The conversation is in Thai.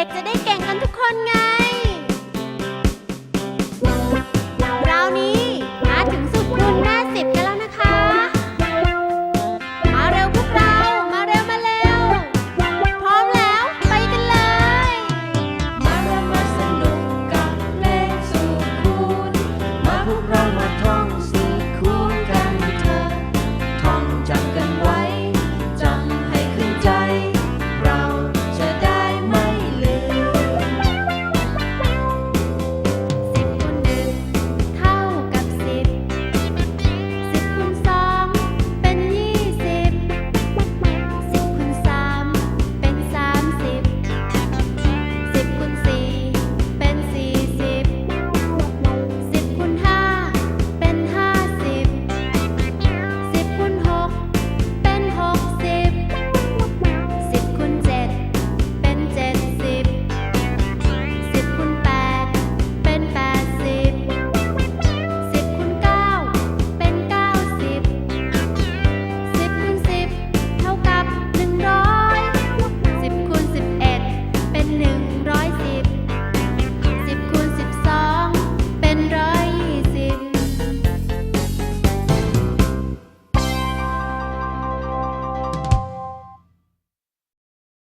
ด็กๆ จะได้เก่งกันทุกคนไง